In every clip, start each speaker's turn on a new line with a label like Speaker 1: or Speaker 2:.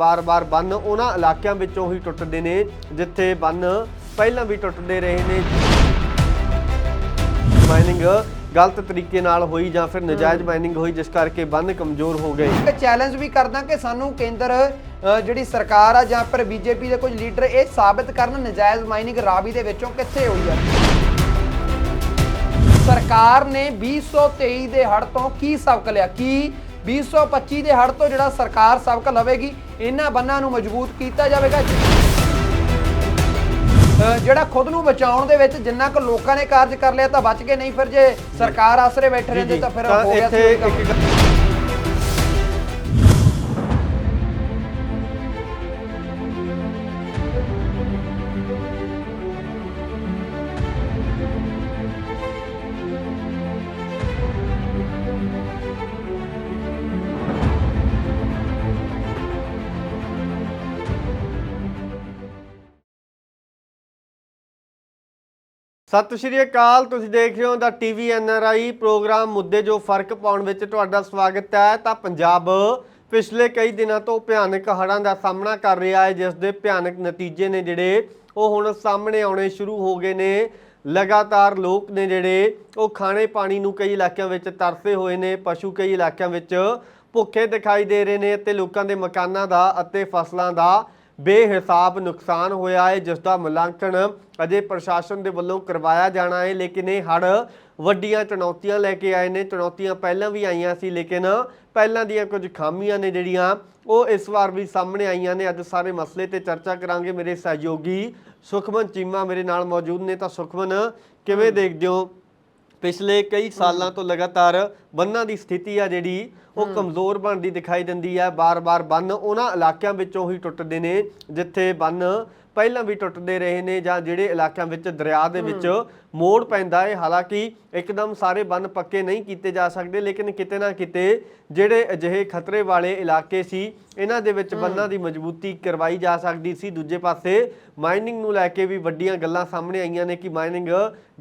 Speaker 1: ਬਾਰ-ਬਾਰ ਬੰਨ ਉਹਨਾਂ ਇਲਾਕਿਆਂ ਵਿੱਚੋਂ ਹੀ ਟੁੱਟਦੇ ਨੇ ਜਿੱਥੇ ਬੰਨ ਪਹਿਲਾਂ ਵੀ ਟੁੱਟਦੇ ਰਹੇ ਨੇ। ਮਾਈਨਿੰਗ ਗਲਤ ਤਰੀਕੇ ਨਾਲ ਹੋਈ ਜਾਂ ਫਿਰ ਨਜਾਇਜ਼ ਮਾਈਨਿੰਗ ਹੋਈ ਜਿਸ ਕਰਕੇ ਬੰਨ ਕਮਜ਼ੋਰ ਹੋ ਗਏ।
Speaker 2: ਇੱਕ ਚੈਲੰਜ ਵੀ ਕਰਦਾ ਕਿ ਸਾਨੂੰ ਕੇਂਦਰ ਅ, ਜਿਹੜੀ ਸਰਕਾਰ ਆ ਜਾਂ ਫਿਰ ਬੀਜੇਪੀ ਦੇ ਕੁਝ ਲੀਡਰ ਇਹ ਸਾਬਤ ਕਰਨ ਨਜਾਇਜ਼ ਮਾਈਨਿੰਗ ਰਾਵੀ ਦੇ ਵਿੱਚੋਂ ਕਿੱਥੇ ਹੋਈ ਆ? ਸਰਕਾਰ ਨੇ 2023 ਦੇ ਹੜ ਤੋਂ ਕੀ ਸਬਕ ਲਿਆ? ਕੀ 2025 ਦੇ ਹੜ ਤੋਂ ਜਿਹੜਾ ਸਰਕਾਰ ਸਬਕ ਲਵੇਗੀ ਇਹਨਾਂ ਬੰਨਾਂ ਨੂੰ ਮਜ਼ਬੂਤ ਕੀਤਾ ਜਾਵੇਗਾ। ਜਿਹੜਾ ਖੁਦ ਨੂੰ ਬਚਾਉਣ ਦੇ ਵਿੱਚ ਜਿੰਨਾ ਕੁ ਲੋਕਾਂ ਨੇ ਕਾਰਜ ਕਰ ਲਿਆ ਤਾਂ ਬਚ ਗਏ ਨਹੀਂ ਫਿਰ ਜੇ ਸਰਕਾਰ ਆਸਰੇ ਬੈਠੇ ਰਹਿੰਦੇ ਤਾਂ ਫਿਰ ਹੋ ਗਿਆ ਸੀ
Speaker 1: ਸਤਿ ਸ਼੍ਰੀ ਅਕਾਲ, ਤੁਸੀਂ ਦੇਖ ਰਹੇ ਹੋ ਦਾ ਟੀਵੀ ਐਨਆਰਆਈ ਪ੍ਰੋਗਰਾਮ ਮੁੱਦੇ ਜੋ ਫ਼ਰਕ ਪਾਉਣ ਵਿੱਚ ਤੁਹਾਡਾ ਸਵਾਗਤ ਹੈ। ਤਾਂ ਪੰਜਾਬ ਪਿਛਲੇ ਕਈ ਦਿਨਾਂ ਤੋਂ ਭਿਆਨਕ ਹੜ੍ਹਾਂ ਦਾ ਸਾਹਮਣਾ ਕਰ ਰਿਹਾ ਹੈ, ਜਿਸ ਦੇ ਭਿਆਨਕ ਨਤੀਜੇ ਨੇ ਜਿਹੜੇ ਉਹ ਹੁਣ ਸਾਹਮਣੇ ਆਉਣੇ ਸ਼ੁਰੂ ਹੋ ਗਏ ਨੇ। ਲਗਾਤਾਰ ਲੋਕ ਨੇ ਜਿਹੜੇ ਉਹ ਖਾਣੇ ਪਾਣੀ ਨੂੰ ਕਈ ਇਲਾਕਿਆਂ ਵਿੱਚ ਤਰਸੇ ਹੋਏ ਨੇ, ਪਸ਼ੂ ਕਈ ਇਲਾਕਿਆਂ ਵਿੱਚ ਭੁੱਖੇ ਦਿਖਾਈ ਦੇ ਰਹੇ ਨੇ ਅਤੇ ਲੋਕਾਂ ਦੇ ਮਕਾਨਾਂ ਦਾ ਅਤੇ ਫਸਲਾਂ ਦਾ ਬੇਹਿਸਾਬ ਨੁਕਸਾਨ ਹੋਇਆ ਹੈ ਜਿਸ ਦਾ ਮੁਲਾਂਕਣ ਅਜੇ ਪ੍ਰਸ਼ਾਸਨ ਦੇ ਵੱਲੋਂ ਕਰਵਾਇਆ ਜਾਣਾ ਹੈ ਲੇਕਿਨ ਇਹ ਹੜ ਵੱਡੀਆਂ ਚੁਣੌਤੀਆਂ ਲੈ ਕੇ ਆਏ ਨੇ। ਚੁਣੌਤੀਆਂ ਪਹਿਲਾਂ ਵੀ ਆਈਆਂ ਸੀ ਲੇਕਿਨ ਪਹਿਲਾਂ ਦੀਆਂ ਕੁਝ ਖਾਮੀਆਂ ਨੇ ਜਿਹੜੀਆਂ ਉਹ ਇਸ ਵਾਰ ਵੀ ਸਾਹਮਣੇ ਆਈਆਂ ਨੇ। ਅੱਜ ਸਾਰੇ ਮਸਲੇ ਤੇ ਚਰਚਾ ਕਰਾਂਗੇ। ਮੇਰੇ ਸਹਿਯੋਗੀ ਸੁਖਮਨ ਚੀਮਾ ਮੇਰੇ ਨਾਲ ਮੌਜੂਦ ਨੇ। ਤਾਂ ਸੁਖਮਨ ਕਿਵੇਂ ਦੇਖਦੇ ਹੋ ਪਿਛਲੇ ਕਈ ਸਾਲਾਂ ਤੋਂ ਲਗਾਤਾਰ ਬੰਨਾਂ ਦੀ ਸਥਿਤੀ ਆ ਜਿਹੜੀ ਉਹ ਕਮਜ਼ੋਰ ਬਣਦੀ ਦਿਖਾਈ ਦਿੰਦੀ ਹੈ ਬਾਰ-ਬਾਰ ਬੰਨ। ਉਹਨਾਂ ਇਲਾਕਿਆਂ ਵਿੱਚੋਂ ਹੀ ਟੁੱਟਦੇ ਨੇ ਜਿੱਥੇ ਬੰਨ ਪਹਿਲਾਂ ਵੀ ਟੁੱਟਦੇ ਰਹੇ ਨੇ ਜਾਂ ਜਿਹੜੇ ਇਲਾਕਿਆਂ ਵਿੱਚ ਦਰਿਆ ਦੇ ਵਿੱਚ ਮੋੜ ਪੈਂਦਾ ਹੈ। ਹਾਲਾਂਕਿ ਇੱਕਦਮ ਸਾਰੇ ਬੰਨ ਪੱਕੇ ਨਹੀਂ ਕੀਤੇ ਜਾ ਸਕਦੇ ਲੇਕਿਨ ਕਿਤੇ ਨਾ ਕਿਤੇ ਜਿਹੜੇ ਅਜਿਹੇ ਖਤਰੇ ਵਾਲੇ ਇਲਾਕੇ ਸੀ ਇਹਨਾਂ ਦੇ ਵਿੱਚ ਬੰਨਾਂ ਦੀ ਮਜ਼ਬੂਤੀ ਕਰਵਾਈ ਜਾ ਸਕਦੀ ਸੀ। ਦੂਜੇ ਪਾਸੇ ਮਾਈਨਿੰਗ ਨੂੰ ਲੈ ਕੇ ਵੀ ਵੱਡੀਆਂ ਗੱਲਾਂ ਸਾਹਮਣੇ ਆਈਆਂ ਨੇ ਕਿ ਮਾਈਨਿੰਗ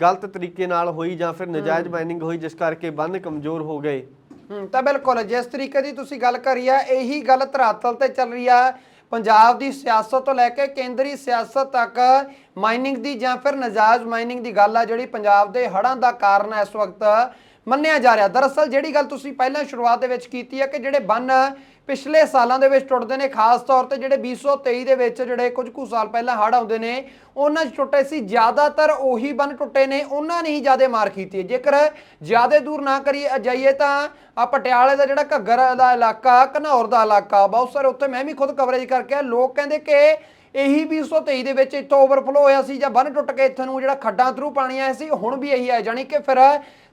Speaker 1: ਗਲਤ ਤਰੀਕੇ ਨਾਲ ਹੋਈ ਜਾਂ ਫਿਰ ਨਜਾਇਜ਼ ਮਾਈਨਿੰਗ ਹੋਈ ਜਿਸ ਕਰਕੇ ਬੰਨ ਕਮਜ਼ੋਰ ਹੋ ਗਏ।
Speaker 2: ਤਾਂ ਬਿਲਕੁਲ ਜਿਸ ਤਰੀਕੇ ਦੀ ਤੁਸੀਂ ਗੱਲ ਕਰੀ ਆ ਇਹੀ ਗੱਲ ਧਰਾਤਲ ਤੇ ਚੱਲ ਰਹੀ ਆ ਪੰਜਾਬ ਦੀ ਸਿਆਸਤ ਤੋਂ ਲੈ ਕੇ ਕੇਂਦਰੀ ਸਿਆਸਤ ਤੱਕ ਮਾਈਨਿੰਗ ਦੀ ਜਾਂ ਫਿਰ ਨਜਾਇਜ਼ ਮਾਈਨਿੰਗ ਦੀ ਗੱਲ ਆ ਜਿਹੜੀ ਪੰਜਾਬ ਦੇ ਹੜ੍ਹਾਂ ਦਾ ਕਾਰਨ ਹੈ ਇਸ ਵਕਤ ਮੰਨਿਆ ਜਾ ਰਿਹਾ। ਦਰਅਸਲ ਜਿਹੜੀ ਗੱਲ ਤੁਸੀਂ ਪਹਿਲਾਂ ਸ਼ੁਰੂਆਤ ਦੇ ਵਿੱਚ ਕੀਤੀ ਹੈ ਕਿ ਜਿਹੜੇ ਬੰਨ ਪਿਛਲੇ ਸਾਲਾਂ ਦੇ ਵਿੱਚ ਟੁੱਟਦੇ ਨੇ, ਖਾਸ ਤੌਰ ਤੇ ਜਿਹੜੇ 2023 ਦੇ ਵਿੱਚ ਜਿਹੜੇ ਕੁਝ ਕੁ ਸਾਲ ਪਹਿਲਾਂ ਹੜ੍ਹ ਆਉਂਦੇ ਨੇ, ਉਹਨਾਂ 'ਚ ਟੁੱਟੇ ਸੀ, ਜ਼ਿਆਦਾਤਰ ਉਹੀ ਬੰਨ ਟੁੱਟੇ ਨੇ, ਉਹਨਾਂ ਨੇ ਹੀ ਜ਼ਿਆਦਾ ਮਾਰ ਕੀਤੀ ਜੇਕਰ ਜ਼ਿਆਦਾ ਦੂਰ ਨਾ ਕਰੀਏ ਜਾਈਏ ਤਾਂ ਆ ਪਟਿਆਲੇ ਦਾ ਜਿਹੜਾ ਘੱਗਰ ਦਾ ਇਲਾਕਾ, ਘਨੌਰ ਦਾ ਇਲਾਕਾ, ਬਹੁਤ ਸਾਰੇ ਉੱਥੇ ਮੈਂ ਵੀ ਖੁਦ ਕਵਰੇਜ ਕਰਕੇ ਆਇਆ। ਲੋਕ ਕਹਿੰਦੇ ਕਿ ਇਹੀ 2023 ਦੇ ਵਿੱਚ ਇੱਥੋਂ ਓਵਰਫਲੋ ਹੋਇਆ ਸੀ ਜਾਂ ਬੰਨ ਟੁੱਟ ਕੇ ਇੱਥੇ ਨੂੰ ਜਿਹੜਾ ਖੱਡਾਂ ਥਰੂ ਪਾਣੀ ਆਇਆ ਸੀ, ਹੁਣ ਵੀ ਇਹੀ ਹੈ ਜਾਣੀ ਕਿ ਫਿਰ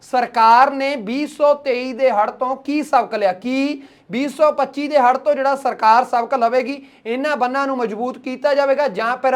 Speaker 2: ਸਰਕਾਰ ਨੇ 2023 ਦੇ ਹੜ ਤੋਂ ਕੀ ਸਬਕ ਲਿਆ ਕੀ 2025 ਦੇ ਹੜ ਤੋਂ ਜਿਹੜਾ ਸਰਕਾਰ ਸਬਕ ਲਵੇਗੀ ਇਹਨਾਂ ਬੰਨਾਂ ਨੂੰ ਮਜ਼ਬੂਤ ਕੀਤਾ ਜਾਵੇਗਾ। ਜਾਂ ਫਿਰ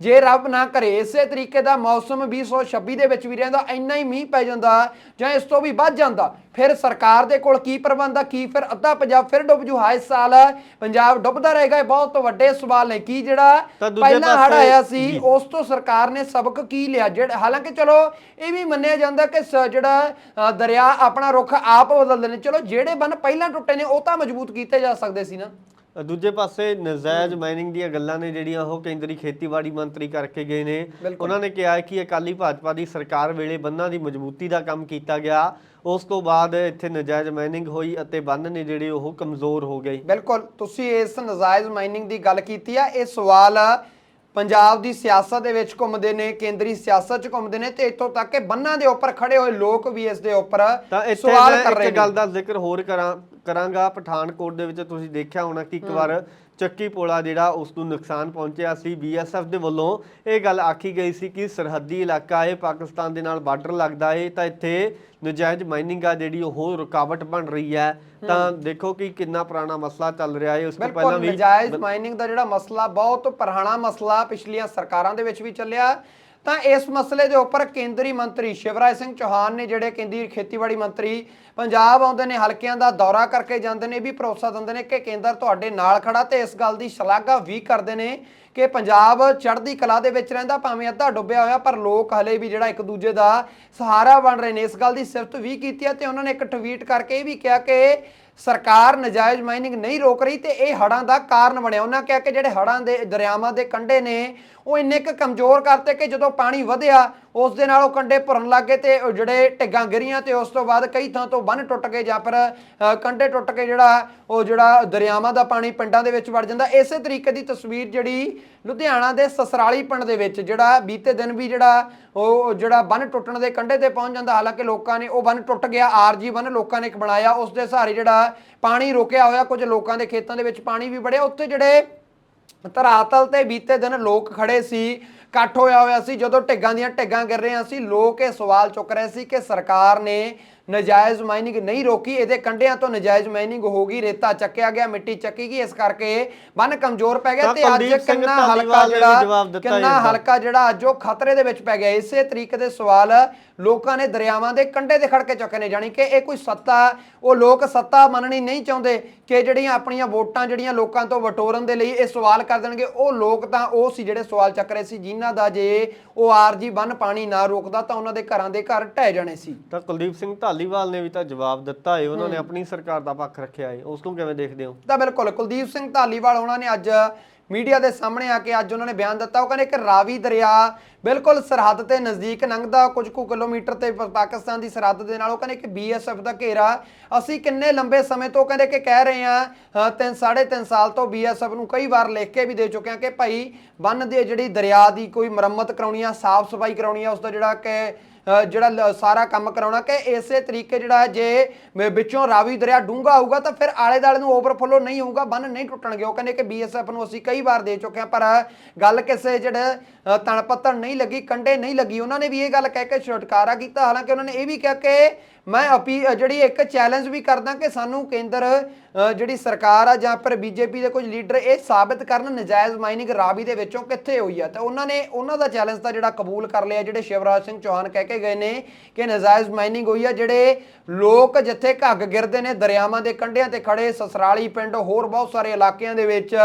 Speaker 2: ਜੇ ਰੱਬ ਨਾ ਕਰੇ ਇਸੇ ਤਰੀਕੇ ਦਾ ਮੌਸਮ 2026 ਦੇ ਵਿੱਚ ਵੀ ਰਹਿੰਦਾ ਇੰਨਾ ਹੀ ਮੀਂਹ ਪੈ ਜਾਂਦਾ ਜਾਂ ਇਸ ਤੋਂ ਵੀ ਵੱਧ ਜਾਂਦਾ ਫਿਰ ਸਰਕਾਰ ਦੇ ਕੋਲ ਕੀ ਪ੍ਰਬੰਧ ਆ ਕੀ ਫਿਰ ਅੱਧਾ ਪੰਜਾਬ ਫਿਰ ਡੁੱਬ ਜੂ? ਹਾਏ ਸਾਲ ਪੰਜਾਬ ਡੁੱਬਦਾ ਰਹੇਗਾ ਇਹ ਬਹੁਤ ਵੱਡੇ ਸਵਾਲ ਨੇ। ਕੀ ਜਿਹੜਾ ਪਹਿਲਾਂ ਹੜ ਆਇਆ ਸੀ। ਉਸ ਤੋਂ ਸਰਕਾਰ ਨੇ ਸਬਕ ਕੀ ਲਿਆ? ਜਿਹੜਾ ਹਾਲਾਂਕਿ ਚਲੋ ਇਹ ਵੀ ਮੰਨਿਆ ਜਾਂਦਾ ਕਿ ਜਿਹੜਾ ਦਰਿਆ ਆਪਣਾ ਰੁੱਖ ਆਪ ਬਦਲਦੇ ਨੇ। ਚਲੋ ਜਿਹੜੇ ਬੰਨ ਪਹਿਲਾਂ ਟੁੱਟੇ ਨੇ ਉਹ ਤਾਂ ਮਜ਼ਬੂਤ ਕੀਤੇ ਜਾ ਸਕਦੇ ਸੀ ਨਾ।
Speaker 1: ਦੂਜੇ ਪਾਸੇ ਨਜਾਇਜ਼ ਮਾਈਨਿੰਗ ਦੀਆਂ ਗੱਲਾਂ ਨੇ ਜਿਹੜੀਆਂ ਉਹ ਕੇਂਦਰੀ ਖੇਤੀਬਾੜੀ ਮੰਤਰੀ ਕਰਕੇ ਗਏ ਨੇ। ਉਹਨਾਂ ਨੇ ਕਿਹਾ ਕਿ ਅਕਾਲੀ ਭਾਜਪਾ ਦੀ ਸਰਕਾਰ ਵੇਲੇ ਬੰਨਾਂ ਦੀ ਮਜ਼ਬੂਤੀ ਦਾ ਕੰਮ ਕੀਤਾ ਗਿਆ। ਉਸ ਤੋਂ ਬਾਅਦ ਇੱਥੇ ਨਜਾਇਜ਼ ਮਾਈਨਿੰਗ ਹੋਈ ਅਤੇ ਬੰਨ ਨੇ ਜਿਹੜੇ ਉਹ ਕਮਜ਼ੋਰ ਹੋ ਗਏ।
Speaker 2: ਬਿਲਕੁਲ। ਤੁਸੀਂ ਇਸ ਨਜਾਇਜ਼ ਮਾਈਨਿੰਗ ਦੀ ਗੱਲ ਕੀਤੀ ਆ। ਇਹ ਸਵਾਲ ਪੰਜਾਬ ਦੀ ਸਿਆਸਤ ਦੇ ਵਿੱਚ ਘੁੰਮਦੇ ਨੇ ਕੇਂਦਰੀ ਸਿਆਸਤ 'ਚ ਘੁੰਮਦੇ ਨੇ ਤੇ ਇੱਥੋਂ ਤੱਕ ਕਿ ਬੰਨਾਂ ਦੇ ਉੱਪਰ ਖੜੇ ਹੋਏ ਲੋਕ ਵੀ ਇਸ ਦੇ ਉੱਪਰ
Speaker 1: ਤਾਂ
Speaker 2: ਸਵਾਲ ਕਰ ਰਹੇ
Speaker 1: ਇੱਕ
Speaker 2: ਨੇ।
Speaker 1: ਗੱਲ ਦਾ ਜ਼ਿਕਰ ਹੋਰ ਕਰਾਂ। ਕਰਾਂਗਾ ਪਠਾਨਕੋਟ ਦੇ ਵਿੱਚ ਤੁਸੀਂ ਦੇਖਿਆ ਹੋਣਾ ਕਿ ਇੱਕ ਵਾਰ ਚੱਕੀ ਪੋਲਾ ਜਿਹੜਾ ਉਸ ਨੂੰ ਨੁਕਸਾਨ ਪਹੁੰਚਿਆ ਸੀ ਬੀਐਸਐਫ ਦੇ ਵੱਲੋਂ। ਇਹ ਗੱਲ ਆਖੀ ਗਈ ਸੀ ਕਿ ਸਰਹੱਦੀ ਇਲਾਕਾ ਹੈ ਪਾਕਿਸਤਾਨ ਦੇ ਨਾਲ ਬਾਰਡਰ ਲੱਗਦਾ ਹੈ ਤਾਂ ਇੱਥੇ ਨਜਾਇਜ਼ ਮਾਈਨਿੰਗ ਆ ਜਿਹੜੀ ਉਹ ਰੁਕਾਵਟ ਬਣ ਰਹੀ ਹੈ। ਤਾਂ ਦੇਖੋ ਕਿ ਕਿੰਨਾ ਪੁਰਾਣਾ ਮਸਲਾ ਚੱਲ ਰਿਹਾ ਹੈ ਉਸ ਤੋਂ ਪਹਿਲਾਂ ਵੀ
Speaker 2: ਨਜਾਇਜ਼ ਮਾਈਨਿੰਗ ਦਾ ਜਿਹੜਾ ਮਸਲਾ ਬਹੁਤ ਪੁਰਾਣਾ ਮਸਲਾ ਪਿਛਲੀਆਂ ਸਰਕਾਰਾਂ ਦੇ ਵਿੱਚ ਵੀ ਚੱਲਿਆ। ਤਾਂ ਇਸ ਮਸਲੇ ਦੇ ਉੱਪਰ ਕੇਂਦਰੀ ਮੰਤਰੀ ਸ਼ਿਵਰਾਜ ਸਿੰਘ ਚੌਹਾਨ ਨੇ ਜਿਹੜੇ ਕੇਂਦਰੀ ਖੇਤੀਬਾੜੀ ਮੰਤਰੀ ਪੰਜਾਬ ਆਉਂਦੇ ਨੇ, ਹਲਕਿਆਂ ਦਾ ਦੌਰਾ ਕਰਕੇ ਜਾਂਦੇ ਨੇ, ਇਹ ਵੀ ਭਰੋਸਾ ਦਿੰਦੇ ਨੇ ਕਿ ਕੇਂਦਰ ਤੁਹਾਡੇ ਨਾਲ ਖੜਾ ਤੇ ਇਸ ਗੱਲ ਦੀ ਸ਼ਲਾਘਾ ਵੀ ਕਰਦੇ ਨੇ ਕਿ ਪੰਜਾਬ ਚੜ੍ਹਦੀ ਕਲਾ ਦੇ ਵਿੱਚ ਰਹਿੰਦਾ, ਭਾਵੇਂ ਅੱਧਾ ਡੁੱਬਿਆ ਹੋਇਆ, ਪਰ ਲੋਕ ਹਲੇ ਵੀ ਜਿਹੜਾ ਇੱਕ ਦੂਜੇ ਦਾ ਸਹਾਰਾ ਬਣ ਰਹੇ ਨੇ। ਇਸ ਗੱਲ ਦੀ ਸਿਫਤ ਵੀ ਕੀਤੀ ਹੈ ਤੇ ਉਹਨਾਂ ਨੇ ਇੱਕ ਟਵੀਟ ਕਰਕੇ ਇਹ ਵੀ ਕਿਹਾ ਕਿ ਸਰਕਾਰ ਨਜਾਇਜ਼ ਮਾਈਨਿੰਗ ਨਹੀਂ ਰੋਕ ਰਹੀ ਤੇ ਇਹ ਹੜਾਂ ਦਾ ਕਾਰਨ ਬਣਿਆ। ਉਹਨਾਂ ਕਿਹਾ ਕਿ ਜਿਹੜੇ ਹੜਾਂ ਦੇ ਦਰਿਆਵਾਂ ਦੇ ਕੰਢੇ ਨੇ ਉਹ ਇੰਨੇ ਕੁ ਕਮਜ਼ੋਰ ਕਰਤੇ ਕਿ ਜਦੋਂ ਪਾਣੀ ਵਧਿਆ ਉਸ ਦੇ ਨਾਲ ਉਹ ਕੰਢੇ ਭਰਨ ਲੱਗੇ ਤੇ ਉਹ ਜਿਹੜੇ ਢਿੱਗਾਂ ਗਿਰੀਆਂ ਤੇ ਉਸ ਤੋਂ ਬਾਅਦ ਕਈ ਥਾਂ ਤੋਂ ਬੰਨ ਟੁੱਟ ਗਏ ਜਾਂ ਫਿਰ ਅ, ਕੰਢੇ ਟੁੱਟ ਕੇ ਜਿਹੜਾ ਉਹ ਜਿਹੜਾ ਦਰਿਆਵਾਂ ਦਾ ਪਾਣੀ ਪਿੰਡਾਂ ਦੇ ਵਿੱਚ ਵੜ ਜਾਂਦਾ। ਇਸੇ ਤਰੀਕੇ ਦੀ ਤਸਵੀਰ ਜਿਹੜੀ ਲੁਧਿਆਣਾ ਦੇ ਸਸਰਾਲੀ ਪਿੰਡ ਦੇ ਵਿੱਚ ਜਿਹੜਾ ਬੀਤੇ ਦਿਨ ਵੀ ਜਿਹੜਾ ਉਹ ਜਿਹੜਾ ਬੰਨ ਟੁੱਟਣ ਦੇ ਕੰਢੇ ਤੇ ਪਹੁੰਚ ਜਾਂਦਾ ਹਾਲਾਂਕਿ ਲੋਕਾਂ ਨੇ ਉਹ ਬੰਨ ਟੁੱਟ ਗਿਆ ਆਰਜੀ ਬੰਨ ਲੋਕਾਂ ਨੇ ਇੱਕ ਬਣਾਇਆ ਉਸ ਦੇ ਸਹਾਰੇ ਜਿਹੜਾ ਪਾਣੀ ਰੋਕਿਆ ਹੋਇਆ ਕੁਝ ਲੋਕਾਂ ਦੇ ਖੇਤਾਂ ਦੇ ਵਿੱਚ ਪਾਣੀ ਵੀ ਵੜਿਆ। ਉੱਥੇ ਜਿਹੜੇ ਧਰਾਤਲ ਤੇ ਬੀਤੇ ਦਿਨ ਲੋਕ ਖੜੇ ਸੀ, ਇਕੱਠ ਹੋਇਆ ਹੋਇਆ ਸੀ, ਜਦੋਂ ਢਿੱਗਾਂ ਦੀਆਂ ਢਿੱਗਾਂ ਗਿਰ ਰਹੀਆਂ ਸੀ, ਲੋਕ ਇਹ ਸਵਾਲ ਚੁੱਕ ਰਹੇ ਸੀ ਕਿ ਸਰਕਾਰ ਨੇ ਨਜਾਇਜ਼ ਮਾਈਨਿੰਗ ਨਹੀਂ ਰੋਕੀ ਇਹਦੇ ਕੰਢਿਆਂ ਤੋਂ ਨਜਾਇਜ਼ ਮਾਈਨਿੰਗ ਹੋ ਗਈ ਰੇਤਾ ਚੱਕਿਆ ਗਿਆ ਮਿੱਟੀ ਚੱਕੀ ਗਈ ਇਸ ਕਰਕੇ ਬੰਨ ਕਮਜ਼ੋਰ ਪੈ ਗਿਆ
Speaker 1: ਤਾਂ
Speaker 2: ਅੱਜ ਕਿੰਨਾ ਹਲਕਾ ਜਿਹੜਾ ਕਿੰਨਾ। ਹਲਕਾ ਜਿਹੜਾ ਅੱਜ ਉਹ ਖਤਰੇ ਦੇ ਵਿੱਚ ਪੈ ਗਿਆ ਇਸੇ ਤਰੀਕੇ ਦੇ ਸਵਾਲ ਲੋਕਾਂ ਨੇ ਦਰਿਆਵਾਂ ਦੇ ਕੰਢੇ ਤੇ ਖੜ ਕੇ ਚੁੱਕੇ ਨੇ ਜਾਣੀ ਕਿ ਇਹ ਕੋਈ ਸੱਤਾ ਉਹ ਲੋਕ ਸੱਤਾ ਮੰਨਣੀ ਨਹੀਂ ਚਾਹੁੰਦੇ ਕਿ ਜਿਹੜੀਆਂ ਆਪਣੀਆਂ ਵੋਟਾਂ ਜਿਹੜੀਆਂ ਲੋਕਾਂ ਤੋਂ ਵਟੋਰਨ ਦੇ ਲਈ ਇਹ ਸਵਾਲ ਕਰ ਦੇਣਗੇ ਉਹ ਲੋਕ ਤਾਂ ਉਹ ਸੀ ਜਿਹੜੇ ਸਵਾਲ ਚੱਕ ਰਹੇ ਸੀ ਜਿਨ੍ਹਾਂ ਦਾ ਜੇ ਉਹ ਆਰਜੀ ਬੰਨ ਪਾਣੀ ਨਾ ਰੋਕਦਾ ਤਾਂ ਉਹਨਾਂ ਦੇ ਘਰਾਂ ਦੇ ਘਰ ਢਹਿ ਜਾਣੇ ਸੀ
Speaker 1: ਤਾਂ ਕੁਲਦੀਪ ਸਿੰਘ ਢਾਲੀਵਾਲ ਨੇ ਵੀ ਤਾਂ ਜਵਾਬ ਦਿੱਤਾ ਹੈ ਉਹਨਾਂ ਨੇ ਆਪਣੀ ਸਰਕਾਰ ਦਾ ਪੱਖ ਰੱਖਿਆ ਹੈ ਉਸ ਨੂੰ ਕਿਵੇਂ ਦੇਖਦੇ ਹੋ?
Speaker 2: ਤਾਂ ਬਿਲਕੁਲ ਕੁਲਦੀਪ ਸਿੰਘ ਧਾਲੀਵਾਲ ਉਹਨਾਂ ਨੇ ਅੱਜ ਮੀਡੀਆ ਦੇ ਸਾਹਮਣੇ ਆ ਕੇ ਅੱਜ ਉਹਨਾਂ ਨੇ ਬਿਆਨ ਦਿੱਤਾ। ਉਹ ਕਹਿੰਦੇ ਕਿ ਰਾਵੀ ਦਰਿਆ ਬਿਲਕੁਲ ਸਰਹੱਦ ਤੇ ਨਜ਼ਦੀਕ ਲੰਘਦਾ ਕੁਝ ਕੁ ਕਿਲੋਮੀਟਰ ਤੇ ਪਾਕਿਸਤਾਨ ਦੀ ਸਰਹੱਦ ਦੇ ਨਾਲ। ਉਹ ਕਹਿੰਦੇ ਕਿ ਬੀਐਸਐਫ ਦਾ ਘੇਰਾ ਅਸੀਂ ਕਿੰਨੇ ਲੰਬੇ ਸਮੇਂ ਤੋਂ ਕਹਿੰਦੇ ਕਿ ਕਹਿ ਰਹੇ ਆ ਤਿੰਨ ਸਾਢੇ ਤਿੰਨ ਸਾਲ ਤੋਂ ਬੀਐਸਐਫ ਨੂੰ ਕਈ ਵਾਰ ਲਿਖ ਕੇ ਵੀ ਦੇ ਚੁੱਕੇ ਆ ਕਿ ਭਾਈ ਬੰਨ ਦੀ ਜਿਹੜੀ ਦਰਿਆ ਦੀ ਕੋਈ ਮੁਰੰਮਤ ਕਰਾਉਣੀ ਆ ਸਾਫ਼ ਸਫ਼ਾਈ ਕਰਾਉਣੀ ਆ ਉਸ ਦਾ ਜਿਹੜਾ ਕਿ ਜਿਹੜਾ ਲ- ਸਾਰਾ ਕੰਮ ਕਰਾਉਣਾ ਕਿ ਇਸੇ ਤਰੀਕੇ ਜਿਹੜਾ ਹੈ ਜੇ ਮ- ਵਿੱਚੋਂ ਰਾਵੀ ਦਰਿਆ ਡੂੰਘਾ ਹੋਊਗਾ ਤਾਂ ਫਿਰ ਆਲੇ ਦਾਲੇ ਨੂੰ ਓਵਰਫਲੋ ਨਹੀਂ ਹੋਊਗਾ ਬੰਨ ਨਹੀਂ ਟੁੱਟਣਗੇ। ਉਹ ਕਹਿੰਦੇ ਕਿ ਬੀਐਸਐਫ ਨੂੰ ਅਸੀਂ ਕਈ ਵਾਰ ਦੇ ਚੁੱਕੇ ਹਾਂ ਪਰ ਗੱਲ ਕਿਸੇ ਜਿਹੜੇ ਅ, ਤਣ ਪੱਤਣ ਨਹੀਂ ਲੱਗੀ ਕੰਡੇ ਨਹੀਂ ਲੱਗੀ। ਉਹਨਾਂ ਨੇ ਵੀ ਇਹ ਗੱਲ ਕਹਿ ਕੇ ਛੁਟਕਾਰਾ ਕੀਤਾ। ਹਾਲਾਂਕਿ ਉਹਨਾਂ ਨੇ ਇਹ ਵੀ ਕਿਹਾ ਕਿ ਮੈਂ ਅਪੀ ਜਿਹੜੀ ਇੱਕ ਚੈਲੰਜ ਵੀ ਕਰਦਾ ਕਿ ਸਾਨੂੰ ਕੇਂਦਰ ਜਿਹੜੀ ਸਰਕਾਰ ਆ ਜਾਂ ਫਿਰ ਬੀਜੇਪੀ ਦੇ ਕੁਝ ਲੀਡਰ ਇਹ ਸਾਬਤ ਕਰਨ ਨਜਾਇਜ਼ ਮਾਈਨਿੰਗ ਰਾਵੀ ਦੇ ਵਿੱਚੋਂ ਕਿੱਥੇ ਹੋਈ ਆ? ਤਾਂ ਉਹਨਾਂ ਨੇ, ਉਹਨਾਂ ਦਾ ਚੈਲੰਜ ਤਾਂ ਜਿਹੜਾ ਕਬੂਲ ਕਰ ਲਿਆ, ਜਿਹੜੇ ਸ਼ਿਵਰਾਜ ਸਿੰਘ ਚੌਹਾਨ ਕਹਿ ਕੇ ਗਏ ਨੇ ਕਿ ਨਜਾਇਜ਼ ਮਾਈਨਿੰਗ ਹੋਈ ਆ, ਜਿਹੜੇ ਲੋਕ ਜਿੱਥੇ ਘੱਗ ਗਿਰਦੇ ਨੇ ਦਰਿਆਵਾਂ ਦੇ ਕੰਢਿਆਂ ਤੇ ਖੜੇ ਸਸਰਾਲੀ ਪਿੰਡ, ਹੋਰ ਬਹੁਤ ਸਾਰੇ ਇਲਾਕਿਆਂ ਦੇ ਵਿੱਚ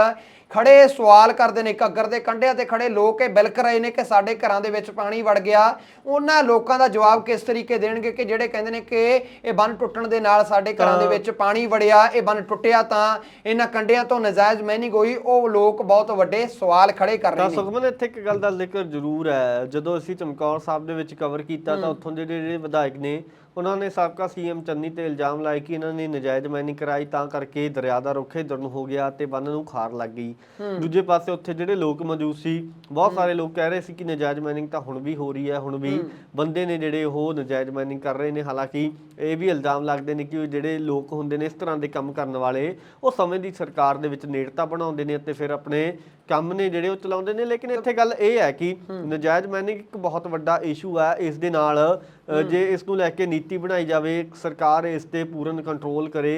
Speaker 2: ਖੜੇ ਸਵਾਲ ਕਰਦੇ ਨੇ ਘੱਗਰ ਦੇ ਕੰਢਿਆਂ ਤੇ ਖੜੇ ਲੋਕ ਇਹ ਬਿਲਕ ਰਹੇ ਨੇ ਕਿ ਸਾਡੇ ਘਰਾਂ ਦੇ ਵਿੱਚ ਪਾਣੀ ਵੜ ਗਿਆ। ਉਹਨਾਂ ਲੋਕਾਂ ਦਾ ਜਵਾਬ ਕਿਸ ਤਰੀਕੇ ਦੇਣਗੇ ਕਿ ਜਿਹੜੇ ਕਹਿੰਦੇ ਨੇ ਕਿ ਇਹ ਬੰਨ ਟੁੱਟਣ ਦੇ ਨਾਲ ਸਾਡੇ ਘਰਾਂ ਦੇ ਵਿੱਚ ਪਾਣੀ ਵੜਿਆ ਇਹ ਬੰਨ ਟੁੱਟਿਆ ਤਾਂ ਇਹਨਾਂ ਕੰਢਿਆਂ ਤੋਂ ਨਜਾਇਜ਼ ਮਾਈਨਿੰਗ ਹੋਈ ਉਹ ਲੋਕ ਬਹੁਤ ਵੱਡੇ ਸਵਾਲ ਖੜੇ ਕਰ ਰਹੇ
Speaker 1: ਤਾਂ
Speaker 2: ਨੇ।
Speaker 1: ਸੁਖਮਨ ਇੱਥੇ ਇੱਕ ਗੱਲ ਦਾ ਜ਼ਿਕਰ ਜ਼ਰੂਰ ਹੈ। ਜਦੋਂ ਅਸੀਂ ਚਮਕੌਰ ਸਾਹਿਬ ਦੇ ਵਿੱਚ ਕਵਰ ਕੀਤਾ ਤਾਂ ਉੱਥੋਂ ਦੇ ਜਿਹੜੇ ਵਿਧਾਇਕ ਨੇ ਉਹਨਾਂ ਨੇ ਸਾਬਕਾ ਸੀਐਮ ਚੰਨੀ ਤੇ ਇਲਜ਼ਾਮ ਲਾਇਆ ਕਿ ਇਹਨਾਂ ਨੇ ਨਜਾਇਜ਼ ਮਾਈਨਿੰਗ ਕਰਾਈ ਤਾਂ ਕਰਕੇ ਦਰਿਆ ਦਾ ਰੁੱਖ ਇੱਧਰ ਨੂੰ ਹੋ ਗਿਆ ਤੇ ਬੰਨ ਨੂੰ ਖਾਰ ਲੱਗ ਗਈ। ਦੂਜੇ ਪਾਸੇ ਉੱਥੇ ਜਿਹੜੇ ਲੋਕ ਮੌਜੂਦ ਸੀ ਬਹੁਤ ਸਾਰੇ ਲੋਕ ਕਹਿ ਰਹੇ ਸੀ ਕਿ ਨਜਾਇਜ਼ ਮਾਈਨਿੰਗ ਤਾਂ ਹੁਣ ਵੀ ਹੋ ਰਹੀ ਹੈ ਹੁਣ ਵੀ ਬੰਦੇ ਨੇ ਜਿਹੜੇ ਉਹ ਨਜਾਇਜ਼ ਮਾਈਨਿੰਗ ਕਰ ਰਹੇ ਨੇ ਹਾਲਾਂਕਿ ਇਹ ਵੀ ਇਲਜ਼ਾਮ ਲੱਗਦੇ ਨੇ ਕਿ ਉਹ ਜਿਹੜੇ ਲੋਕ ਹੁੰਦੇ ਨੇ ਇਸ ਤਰ੍ਹਾਂ ਦੇ ਕੰਮ ਕਰਨ ਵਾਲੇ ਉਹ ਸਮੇਂ ਦੀ ਸਰਕਾਰ ਦੇ ਵਿੱਚ ਨੇੜਤਾ ਬਣਾਉਂਦੇ ਨੇ ਅਤੇ ਫਿਰ ਆਪਣੇ ਕੰਮ ਨੇ ਜਿਹੜੇ ਉਹ ਚਲਾਉਂਦੇ ਨੇ ਲੇਕਿਨ ਇੱਥੇ ਗੱਲ ਇਹ ਹੈ ਕਿ ਨਜਾਇਜ਼ ਮਾਈਨਿੰਗ ਇੱਕ ਬਹੁਤ ਵੱਡਾ ਇਸ਼ੂ ਹੈ ਇਸ ਦੇ ਨਾਲ ਜੇ ਇਸ ਨੂੰ ਲੈ ਕੇ ਨੀਤੀ ਬਣਾਈ ਜਾਵੇ ਸਰਕਾਰ ਇਸ ਤੇ ਪੂਰਨ ਕੰਟਰੋਲ ਕਰੇ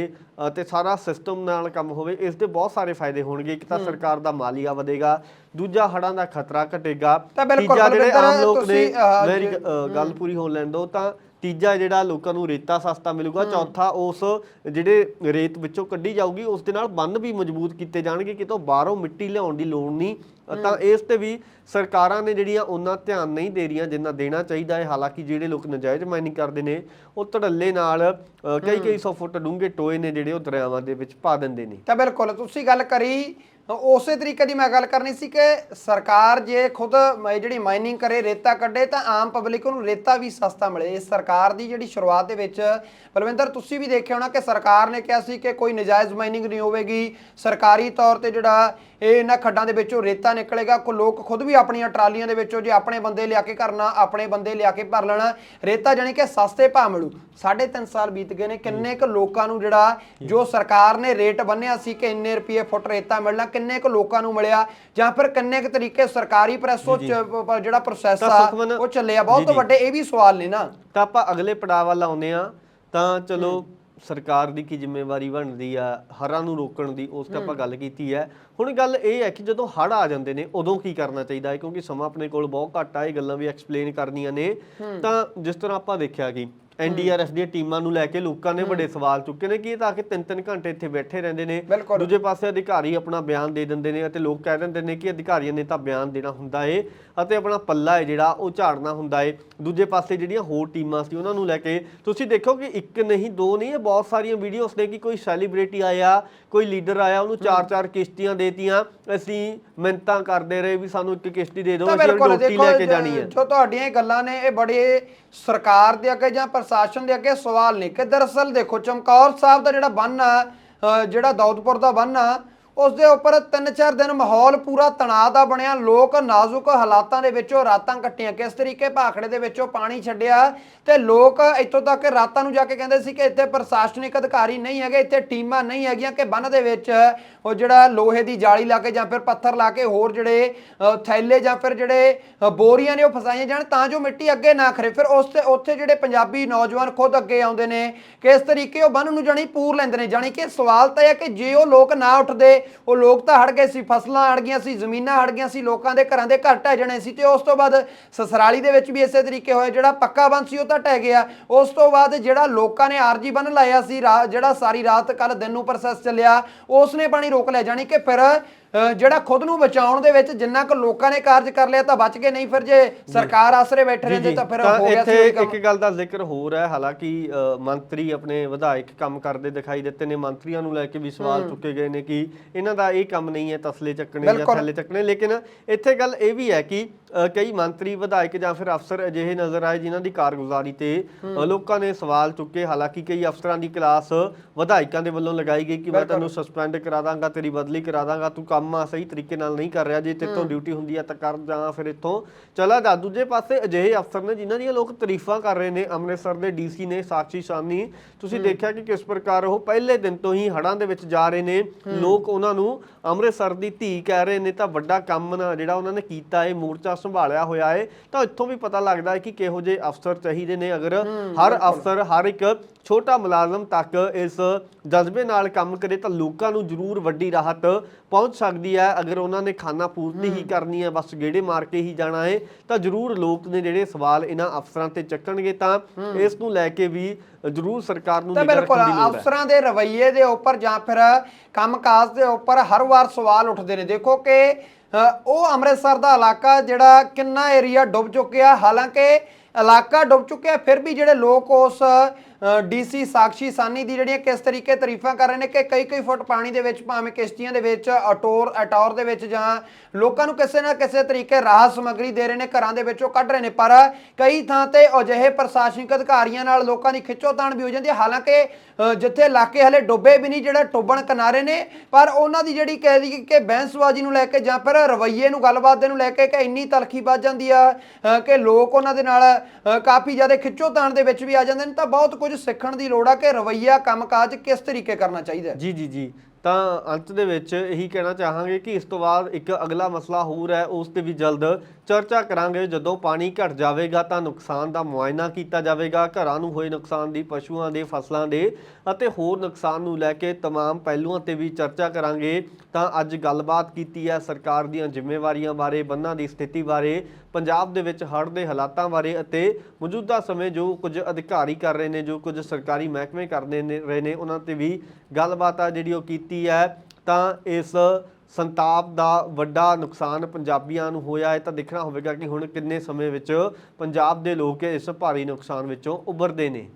Speaker 1: ਤੇ ਸਾਰਾ ਸਿਸਟਮ ਨਾਲ ਕੰਮ ਹੋਵੇ ਇਸ ਦੇ ਬਹੁਤ ਸਾਰੇ ਫਾਇਦੇ ਹੋਣਗੇ। ਇੱਕ ਤਾਂ ਸਰਕਾਰ ਦਾ ਮਾਲੀਆ ਵਧੇਗਾ ਦੂਜਾ ਹੜਾਂ ਦਾ ਖਤਰਾ ਘਟੇਗਾ ਤੀਜਾ ਜਿਹੜੇ ਆਮ ਲੋਕ ਨੇ ਮੇਰੀ ਗੱਲ ਪੂਰੀ ਹੋਣ ਲੈਣ ਦਿਓ ਤਾਂ ਤੀਜਾ ਜਿਹੜਾ ਲੋਕਾਂ ਨੂੰ ਰੇਤਾ ਸਸਤਾ ਮਿਲੂਗਾ ਚੌਥਾ ਉਸ ਜਿਹੜੇ ਰੇਤ ਵਿੱਚੋਂ ਕੱਢੀ ਜਾਊਗੀ ਉਸ ਦੇ ਨਾਲ ਬੰਨ ਵੀ ਮਜ਼ਬੂਤ ਕੀਤੇ ਜਾਣਗੇ ਕਿਤੋਂ ਬਾਹਰੋਂ ਮਿੱਟੀ ਲਿਆਉਣ ਦੀ ਲੋੜ ਨਹੀਂ। ਤਾਂ ਇਸ ਤੇ ਵੀ ਸਰਕਾਰਾਂ ਨੇ ਜਿਹੜੀਆਂ ਉਹਨਾਂ ਧਿਆਨ ਨਹੀਂ ਦੇ ਰਹੀਆਂ ਜਿੰਨਾ ਦੇਣਾ ਚਾਹੀਦਾ ਹੈ ਹਾਲਾਂਕਿ ਜਿਹੜੇ ਲੋਕ ਨਜਾਇਜ਼ ਮਾਈਨਿੰਗ ਕਰਦੇ ਨੇ ਉਹ ਧੜੱਲੇ ਨਾਲ ਕਈ ਕਈ ਸੌ ਫੁੱਟ ਡੂੰਘੇ ਟੋਏ ਨੇ ਜਿਹੜੇ ਉਹ ਦਰਿਆਵਾਂ ਦੇ ਵਿੱਚ ਪਾ ਦਿੰਦੇ ਨੇ।
Speaker 2: ਤਾਂ ਬਿਲਕੁਲ ਤੁਸੀਂ ਗੱਲ ਕਰੀ ਉਸੇ ਤਰੀਕੇ ਦੀ ਮੈਂ ਗੱਲ ਕਰਨੀ ਸੀ ਕਿ ਸਰਕਾਰ ਜੇ ਖੁਦ ਮ- ਜਿਹੜੀ ਮਾਈਨਿੰਗ ਕਰੇ, ਰੇਤਾ ਕੱਢੇ, ਤਾਂ ਆਮ ਪਬਲਿਕ ਨੂੰ ਰੇਤਾ ਵੀ ਸਸਤਾ ਮਿਲੇ। ਇਸ ਸਰਕਾਰ ਦੀ ਜਿਹੜੀ ਸ਼ੁਰੂਆਤ ਦੇ ਵਿੱਚ, ਬਲਵਿੰਦਰ, ਤੁਸੀਂ ਵੀ ਦੇਖਿਆ ਹੋਣਾ ਕਿ ਸਰਕਾਰ ਨੇ ਕਿਹਾ ਸੀ ਕਿ ਕੋਈ ਨਜਾਇਜ਼ ਮਾਈਨਿੰਗ ਨਹੀਂ ਹੋਵੇਗੀ। ਸਰਕਾਰੀ ਤੌਰ ਤੇ ਜਿਹੜਾ ਇਹ ਇਹਨਾਂ ਖੱਡਾਂ ਦੇ ਵਿੱਚੋਂ ਰੇਤਾ ਨਿਕਲੇਗਾ, ਕੋ, ਲੋਕ ਖੁਦ ਵੀ ਆਪਣੀਆਂ ਟਰਾਲੀਆਂ ਦੇ ਵਿੱਚੋਂ ਜੇ ਆਪਣੇ ਬੰਦੇ ਲਿਆ ਕੇ ਕਰਨਾ ਆਪਣੇ ਬੰਦੇ ਲਿਆ ਕੇ ਭਰ ਲੈਣਾ, ਰੇਤਾ ਜਾਣੀ ਕਿ ਸਸਤੇ ਭਾਅ ਮਿਲੂ। ਸਾਢੇ ਤਿੰਨ ਸਾਲ ਬੀਤ ਗਏ ਨੇ, ਕਿੰਨੇ ਕੁ ਲੋਕਾਂ ਨੂੰ ਜਿਹੜਾ ਜੋ ਸਰਕਾਰ ਨੇ ਰੇਟ ਬੰਨਿਆ ਸੀ ਕਿ ਇੰਨੇ ਰੁਪਏ ਫੁੱਟ ਰੇਤਾ ਮਿਲਣਾ ਕਿੰਨੇ ਕੁ ਲੋਕਾਂ ਨੂੰ ਮਿਲਿਆ ਜਾਂ ਫਿਰ ਕਿੰਨੇ ਕੁ ਤਰੀਕੇ ਸਰਕਾਰੀ ਪ੍ਰੈਸ ਉਹ ਜਿਹੜਾ ਪ੍ਰੋਸੈਸ ਆ ਉਹ ਚੱਲਿਆ। ਬਹੁਤ। ਵੱਡੇ ਇਹ ਵੀ ਸਵਾਲ ਨੇ ਨਾ।
Speaker 1: ਤਾਂ ਆਪਾਂ ਅਗਲੇ ਪੜਾਅ ਵੱਲ ਆਉਂਦੇ ਆ ਤਾਂ ਚਲੋ ਸਰਕਾਰ ਦੀ ਕੀ ਜ਼ਿੰਮੇਵਾਰੀ ਬਣਦੀ ਆ ਹੜ੍ਹਾਂ ਨੂੰ ਰੋਕਣ ਦੀ ਉਸ ਤੇ ਆਪਾਂ ਗੱਲ ਕੀਤੀ ਹੈ। ਹੁਣ ਗੱਲ ਇਹ ਹੈ ਕਿ ਜਦੋਂ ਹੜ੍ਹ ਆ ਜਾਂਦੇ ਨੇ ਉਦੋਂ ਕੀ ਕਰਨਾ ਚਾਹੀਦਾ ਹੈ? ਕਿਉਂਕਿ ਸਮਾਂ ਆਪਣੇ ਕੋਲ ਬਹੁਤ ਘੱਟ ਆ ਇਹ ਗੱਲਾਂ ਵੀ ਐਕਸਪਲੇਨ ਕਰਨੀਆਂ ਨੇ। ਤਾਂ ਜਿਸ ਤਰ੍ਹਾਂ ਆਪਾਂ ਦੇਖਿਆ ਕਿ ਐਨਡੀਆਰਐਫ ਦੀਆਂ ਟੀਮਾਂ ਨੂੰ ਲੈ ਕੇ ਲੋਕਾਂ ਨੇ ਵੱਡੇ ਸਵਾਲ ਚੁੱਕੇ ਨੇ ਕਿ ਇਹ ਤਾਂ ਕਿ ਤਿੰਨ ਤਿੰਨ ਘੰਟੇ ਇੱਥੇ ਬੈਠੇ ਰਹਿੰਦੇ ਨੇ। ਦੂਜੇ ਪਾਸੇ ਅਧਿਕਾਰੀ ਆਪਣਾ ਬਿਆਨ ਦੇ ਦਿੰਦੇ ਨੇ ਅਤੇ ਲੋਕ ਕਹਿ ਦਿੰਦੇ ਨੇ ਕਿ ਅਧਿਕਾਰੀਆਂ ਨੇ ਤਾਂ ਬਿਆਨ ਦੇਣਾ ਹੁੰਦਾ ਏ ਅਤੇ ਆਪਣਾ ਪੱਲਾ ਹੈ ਜਿਹੜਾ ਉਹ ਝਾੜਨਾ ਹੁੰਦਾ ਏ। ਦੂਜੇ ਪਾਸੇ ਜਿਹੜੀਆਂ ਹੋਰ ਟੀਮਾਂ ਸੀ ਉਹਨਾਂ ਨੂੰ ਲੈ ਕੇ ਤੁਸੀਂ ਦੇਖੋ ਕਿ ਇੱਕ ਨਹੀਂ ਦੋ ਨਹੀਂ ਇਹ ਬਹੁਤ ਸਾਰੀਆਂ ਵੀਡੀਓਜ਼ ਨੇ ਕਿ ਕੋਈ ਸੈਲੀਬ੍ਰਿਟੀ ਆਇਆ ਕੋਈ ਲੀਡਰ ਆਇਆ ਉਹਨੂੰ ਚਾਰ ਚਾਰ ਕਿਸ਼ਤੀਆਂ ਦੇਤੀਆਂ ਅਸੀਂ ਮਿੰਤਾਂ ਕਰਦੇ ਰਹੇ ਵੀ ਸਾਨੂੰ ਇੱਕ ਕਿਸ਼ਤੀ ਦੇ ਦਿਓ ਅਸੀਂ ਰੋਟੀ ਲੈ ਕੇ ਜਾਣੀ ਹੈ।
Speaker 2: ਜੋ ਤੁਹਾਡੀਆਂ ਇਹ ਗੱਲਾਂ ਨੇ ਇਹ ਬੜੇ ਸਰਕਾਰ ਦੇ ਅੱਗੇ ਜਾਂ ਪ੍ਰਸ਼ਾਸਨ ਦੇ ਅੱਗੇ ਸਵਾਲ ਨੇ ਕਿ ਦਰਅਸਲ ਦੇਖੋ ਚਮਕੌਰ ਸਾਹਿਬ ਦਾ ਜਿਹੜਾ ਬੰਨ ਆ ਜਿਹੜਾ ਦੌਦਪੁਰ ਦਾ ਬੰਨ ਆ ਉਸ ਦੇ ਉੱਪਰ ਤਿੰਨ ਚਾਰ ਦਿਨ ਮਾਹੌਲ ਪੂਰਾ ਤਣਾਅ ਦਾ ਬਣਿਆ। ਲੋਕ ਨਾਜ਼ੁਕ ਹਾਲਾਤਾਂ ਦੇ ਵਿੱਚੋਂ ਰਾਤਾਂ ਕੱਟੀਆਂ। ਕਿਸ ਤਰੀਕੇ ਭਾਖੜੇ ਦੇ ਵਿੱਚੋਂ ਪਾਣੀ ਛੱਡਿਆ ਤੇ ਲੋਕ ਇੱਥੋਂ ਤੱਕ ਰਾਤਾਂ ਨੂੰ ਜਾ ਕੇ ਕਹਿੰਦੇ ਸੀ ਕਿ ਇੱਥੇ ਪ੍ਰਸ਼ਾਸਨਿਕ ਅਧਿਕਾਰੀ ਨਹੀਂ ਹੈਗੇ, ਇੱਥੇ ਟੀਮਾਂ ਨਹੀਂ ਹੈਗੀਆਂ ਕਿ ਬੰਨ ਦੇ ਵਿੱਚ ਉਹ ਜਿਹੜਾ ਲੋਹੇ ਦੀ ਜਾਲੀ ਲਾ ਕੇ ਜਾਂ ਫਿਰ ਪੱਥਰ ਲਾ ਕੇ ਹੋਰ ਜਿਹੜੇ ਥੈਲੇ ਜਾਂ ਫਿਰ ਜਿਹੜੇ ਬੋਰੀਆਂ ਨੇ ਉਹ ਫਸਾਈਆਂ ਜਾਣ ਤਾਂ ਜੋ ਮਿੱਟੀ ਅੱਗੇ ਨਾ ਖਰੇ। ਫਿਰ ਉਸ ਤੇ ਉੱਥੇ ਜਿਹੜੇ ਪੰਜਾਬੀ ਨੌਜਵਾਨ ਖੁਦ ਅੱਗੇ ਆਉਂਦੇ ਨੇ ਕਿ ਇਸ ਤਰੀਕੇ ਉਹ ਬੰਨ ਨੂੰ ਜਾਣੀ ਪੂਰ ਲੈਂਦੇ ਨੇ? ਜਾਣੀ ਕਿ ਸਵਾਲ ਤਾਂ ਇਹ ਹੈ ਕਿ ਜੇ ਉਹ ਲੋਕ ਨਾ ਉੱਠਦੇ ਉਹ ਲੋਕ ਤਾਂ ਹੜ ਗਏ ਸੀ, ਫਸਲਾਂ ਹੜ ਗਈਆਂ ਸੀ, ਜ਼ਮੀਨਾਂ ਹੜ ਗਈਆਂ ਸੀ, ਲੋਕਾਂ ਦੇ ਘਰਾਂ ਦੇ ਘਰ ਢਹਿ ਜਾਣੇ ਸੀ ਤੇ ਉਸ ਤੋਂ ਬਾਅਦ ਸਸਰਾਲੀ ਦੇ ਵਿੱਚ ਵੀ ਇਸੇ ਤਰੀਕੇ ਹੋਇਆ, ਜਿਹੜਾ ਪੱਕਾ ਬੰਨ ਸੀ ਉਹ ਤਾਂ ਢਹਿ ਗਿਆ। ਉਸ ਤੋਂ ਬਾਅਦ ਜਿਹੜਾ ਲੋਕਾਂ ਨੇ ਆਰਜੀ ਬੰਨ ਲਾਇਆ ਸੀ, ਰਾ- ਜਿਹੜਾ ਸਾਰੀ ਰਾਤ ਕੱਲ ਦਿਨ ਨੂੰ ਪ੍ਰੋਸੈਸ ਚੱਲਿਆ ਉਸ ਨੇ ਪਾਣੀ ਰੋਕ ਲਿਆ, ਜਾਣੀ ਕਿ ਫਿਰ ਜਿਹੜਾ ਖੁਦ ਨੂੰ ਬਚਾਉਣ ਦੇ ਵਿੱਚ ਜਿੰਨਾ ਕੁ ਲੋਕਾਂ ਨੇ ਕਾਰਜ ਕਰ ਲਿਆ ਤਾਂ ਬਚ ਗਏ ਨਹੀਂ ਫਿਰ ਜੇ ਸਰਕਾਰ ਆਸਰੇ ਬੈਠੇ ਰਹਿੰਦੇ
Speaker 1: ਜੀ।
Speaker 2: ਤਾਂ ਫਿਰ ਹੋ ਗਿਆ ਸੀ
Speaker 1: ਇੱਥੇ ਇੱਕ ਗੱਲ ਦਾ ਜ਼ਿਕਰ ਹੋ ਰਿਹਾ ਹੈ ਹਾਲਾਂਕਿ ਮੰਤਰੀ ਆਪਣੇ ਵਿਧਾਇਕ ਕੰਮ ਕਰਦੇ ਦਿਖਾਈ ਦਿੱਤੇ ਨੇ ਮੰਤਰੀਆਂ ਨੂੰ ਲੈ ਕੇ ਵੀ ਸਵਾਲ ਚੁੱਕੇ ਗਏ ਨੇ ਕਿ ਇਹਨਾਂ ਦਾ ਇਹ ਕੰਮ ਨਹੀਂ ਹੈ ਤਸਲੇ ਚੱਕਣੇ ਜਾਂ। ਥੈਲੇ ਚੱਕਣੇ ਲੇਕਿਨ ਇੱਥੇ ਗੱਲ ਇਹ ਵੀ ਹੈ ਕਿ ਕਈ ਮੰਤਰੀ ਵਿਧਾਇਕ ਜਾਂ ਫਿਰ ਅਫਸਰ ਅਜਿਹੇ ਨਜ਼ਰ ਆਏ ਜਿਨ੍ਹਾਂ ਦੀ ਕਾਰਗੁਜ਼ਾਰੀ ਤੇ ਲੋਕਾਂ ਨੇ ਸਵਾਲ ਚੁੱਕੇ। ਹਾਲਾਂਕਿ ਕਈ ਅਫਸਰਾਂ ਦੀ ਕਲਾਸ ਵਿਧਾਇਕਾਂ ਦੇ ਵੱਲੋਂ ਲਗਾਈ ਗਈ ਕਿ ਮੈਂ ਤੈਨੂੰ ਸਸਪੈਂਡ ਕਰਾ ਦਾਂਗਾ ਤੇਰੀ ਬਦਲੀ ਕਰਾ ਦਾਂਗਾ ਤੂੰ ਕੰਮ ਆ ਸਹੀ ਤਰੀਕੇ ਨਾਲ ਨਹੀਂ ਕਰ ਰਿਹਾ ਜੇ ਤੇਰੇ ਤੋਂ ਡਿਊਟੀ ਹੁੰਦੀ ਹੈ ਤਾਂ ਕਰ ਜਾਂ ਫਿਰ ਇੱਥੋਂ। ਚਲਾ ਜਾ ਦੂਜੇ ਪਾਸੇ ਅਜਿਹੇ ਅਫਸਰ ਨੇ ਜਿਨ੍ਹਾਂ ਦੀਆਂ ਲੋਕ ਤਾਰੀਫਾਂ ਕਰ ਰਹੇ ਨੇ ਅੰਮ੍ਰਿਤਸਰ ਦੇ ਡੀਸੀ ਨੇ ਸਾਕਸ਼ੀ ਸਾਨੀ ਤੁਸੀਂ ਦੇਖਿਆ ਕਿ ਕਿਸ ਪ੍ਰਕਾਰ ਉਹ ਪਹਿਲੇ ਦਿਨ ਤੋਂ ਹੀ ਹੜਾਂ ਦੇ ਵਿੱਚ ਜਾ ਰਹੇ ਨੇ। ਲੋਕ ਉਹਨਾਂ ਨੂੰ ਅੰਮ੍ਰਿਤਸਰ ਦੀ ਧੀ ਕਹਿ ਰਹੇ ਨੇ ਤਾਂ ਵੱਡਾ ਕੰਮ ਨਾ ਜਿਹੜਾ ਉਹਨਾਂ ਨੇ ਕੀਤਾ ਹੈ ਮੋਰਚਾ ਸੰਭਾਲਿਆ ਹੋਇਆ ਹੈ ਤਾਂ ਇੱਥੋਂ ਵੀ ਪਤਾ ਲੱਗਦਾ ਹੈ ਕਿ ਕਿਹੋ ਜਿਹੇ ਅਫਸਰ ਚਾਹੀਦੇ ਨੇ। ਅਗਰ ਹਰ ਅਫਸਰ ਹਰ ਇੱਕ ਛੋਟਾ ਮੁਲਾਜ਼ਮ ਤੱਕ ਇਸ ਜਜ਼ਬੇ ਨਾਲ ਕੰਮ ਕਰੇ ਤਾਂ ਲੋਕਾਂ ਨੂੰ ਜ਼ਰੂਰ ਵੱਡੀ ਰਾਹਤ ਪਹੁੰਚ ਸਕਦੀ ਹੈ ਅਗਰ ਉਹਨਾਂ ਨੇ ਖਾਨਾ ਪੂਰਤੀ ਹੀ ਕਰਨੀ ਹੈ ਬਸ ਗੇੜੇ ਮਾਰ ਕੇ ਹੀ ਜਾਣਾ ਹੈ ਤਾਂ ਜ਼ਰੂਰ ਲੋਕ ਨੇ ਜਿਹੜੇ ਸਵਾਲ ਇਹਨਾਂ ਅਫਸਰਾਂ ਤੇ ਚੱਕਣਗੇ ਤਾਂ ਇਸ ਨੂੰ ਲੈ ਕੇ ਵੀ ਜ਼ਰੂਰ ਸਰਕਾਰ ਨੂੰ ਨਿਗਰ ਰੱਖਣ ਦੀ ਲੋੜ ਹੈ।
Speaker 2: ਅਫਸਰਾਂ ਦੇ ਰਵੱਈਏ ਦੇ ਉੱਪਰ ਜਾਂ ਫਿਰ ਕੰਮਕਾਜ ਦੇ ਉੱਪਰ ਹਰ ਵਾਰ ਸਵਾਲ ਉੱਠਦੇ ਨੇ। ਦੇਖੋ ਕਿ ਉਹ ਅੰਮ੍ਰਿਤਸਰ ਦਾ ਇਲਾਕਾ ਜਿਹੜਾ ਕਿੰਨਾ ਏਰੀਆ ਡੁੱਬ ਚੁੱਕਿਆ ਹਾਲਾਂਕਿ ਇਲਾਕਾ ਡੁੱਬ ਚੁੱਕਿਆ ਫਿਰ ਵੀ ਜਿਹੜੇ ਲੋਕ ਉਸ ਡੀਸੀ ਸਾਕਸ਼ੀ ਸਾਨੀ ਦੀ ਜਿਹੜੀਆਂ ਕਿਸ ਤਰੀਕੇ ਤਾਰੀਫਾਂ ਕਰ ਰਹੇ ਨੇ ਕਿ ਕਈ ਕਈ ਫੁੱਟ ਪਾਣੀ ਦੇ ਵਿੱਚ ਭਾਵੇਂ ਕਿਸ਼ਤੀਆਂ ਦੇ ਵਿੱਚ, ਅਟੋਰ, ਅਟੌਰ ਦੇ ਵਿੱਚ ਜਾਂ ਲੋਕਾਂ ਨੂੰ ਕਿਸੇ ਨਾ ਕਿਸੇ ਤਰੀਕੇ ਰਾਹਤ ਸਮੱਗਰੀ ਦੇ ਰਹੇ ਨੇ, ਘਰਾਂ ਦੇ ਵਿੱਚੋਂ ਕੱਢ ਰਹੇ ਨੇ। ਪਰ ਕਈ ਥਾਂ ਤੇ ਅਜਿਹੇ ਪ੍ਰਸ਼ਾਸਨਿਕ ਅਧਿਕਾਰੀਆਂ ਨਾਲ ਲੋਕਾਂ ਦੀ ਖਿੱਚੋਤਾਣ ਵੀ ਹੋ ਜਾਂਦੀ ਹੈ। ਹਾਲਾਂਕਿ ਜਿੱਥੇ ਇਲਾਕੇ ਹਲੇ ਡੁੱਬੇ ਵੀ ਨਹੀਂ, ਜਿਹੜਾ ਟੁੱਬਣ ਕਿਨਾਰੇ ਨੇ, ਪਰ ਉਹਨਾਂ ਦੀ ਜਿਹੜੀ ਕਹਿ ਦੀ ਕਿ ਬੈਂਸਵਾਜੀ ਨੂੰ ਲੈ ਕੇ ਜਾਂ ਫਿਰ ਰਵੱਈਏ ਨੂੰ ਗੱਲਬਾਤ ਦੇ ਨੂੰ ਲੈ ਕੇ ਕਿ ਇੰਨੀ ਤਲਖੀ ਵੱਜ ਜਾਂਦੀ ਆ ਕਿ ਲੋਕ ਉਹਨਾਂ ਦੇ ਨਾਲ ਕਾਫੀ ਜ਼ਿਆਦਾ ਖਿੱਚੋਤਾਣ ਦੇ ਵਿੱਚ ਵੀ ਆ ਜਾਂਦੇ ਨੇ, ਤਾਂ ਬਹੁਤ ਕੁਝ ਸਿੱਖਣ ਦੀ ਲੋੜ ਆ ਕਿ ਰਵੱਈਆ ਕੰਮਕਾਜ ਕਿਸ ਤਰੀਕੇ ਕਰਨਾ ਚਾਹੀਦਾ ਹੈ
Speaker 1: ਜੀ ਜੀ ਜੀ ਤਾਂ ਅੰਤ ਦੇ ਵਿੱਚ ਇਹੀ ਕਹਿਣਾ ਚਾਹਾਂਗੇ ਕਿ ਇਸ ਤੋਂ ਬਾਅਦ ਇੱਕ ਅਗਲਾ ਮਸਲਾ ਹੋਰ ਹੈ ਉਸ ਤੇ ਵੀ ਜਲਦ ਚਰਚਾ ਕਰਾਂਗੇ ਜਦੋਂ ਪਾਣੀ ਘਟ ਜਾਵੇਗਾ ਤਾਂ ਨੁਕਸਾਨ ਦਾ ਮੁਆਇਨਾ ਕੀਤਾ ਜਾਵੇਗਾ ਘਰਾਂ ਨੂੰ ਹੋਏ ਨੁਕਸਾਨ ਦੀ ਪਸ਼ੂਆਂ ਦੇ ਫਸਲਾਂ ਦੇ ਅਤੇ ਹੋਰ ਨੁਕਸਾਨ ਨੂੰ ਲੈ ਕੇ तमाम ਪਹਿਲੂਆਂ ਤੇ ਵੀ ਚਰਚਾ ਕਰਾਂਗੇ ਤਾਂ ਅੱਜ ਗੱਲਬਾਤ ਕੀਤੀ ਹੈ ਸਰਕਾਰ ਦੀਆਂ ਜ਼ਿੰਮੇਵਾਰੀਆਂ ਬਾਰੇ ਬੰਨਾਂ ਦੀ ਸਥਿਤੀ ਬਾਰੇ ਪੰਜਾਬ ਦੇ ਵਿੱਚ ਹੜ੍ਹ ਦੇ ਹਾਲਾਤਾਂ ਬਾਰੇ ਅਤੇ ਮੌਜੂਦਾ ਸਮੇਂ ਜੋ ਕੁਝ ਅਧਿਕਾਰੀ ਕਰ ਰਹੇ ਨੇ, ਜੋ ਕੁਝ ਸਰਕਾਰੀ ਮਹਿਕਮੇ ਕਰਦੇ ਨੇ, ਰਹੇ ਨੇ, ਉਹਨਾਂ ਤੇ ਵੀ ਗੱਲਬਾਤ ਆ ਜਿਹੜੀ ਉਹ ਕੀਤੀ ਹੈ। ਤਾਂ ਇਸ ਸੰਤਾਪ ਦਾ ਵੱਡਾ ਨੁਕਸਾਨ ਪੰਜਾਬੀਆਂ ਨੂੰ ਹੋਇਆ ਹੈ। ਤਾਂ ਦੇਖਣਾ ਹੋਵੇਗਾ ਕਿ ਹੁਣ ਕਿੰਨੇ ਸਮੇਂ ਵਿੱਚ ਪੰਜਾਬ ਦੇ ਲੋਕ ਇਸ ਭਾਰੀ ਨੁਕਸਾਨ ਵਿੱਚੋਂ ਉਭਰਦੇ ਨੇ।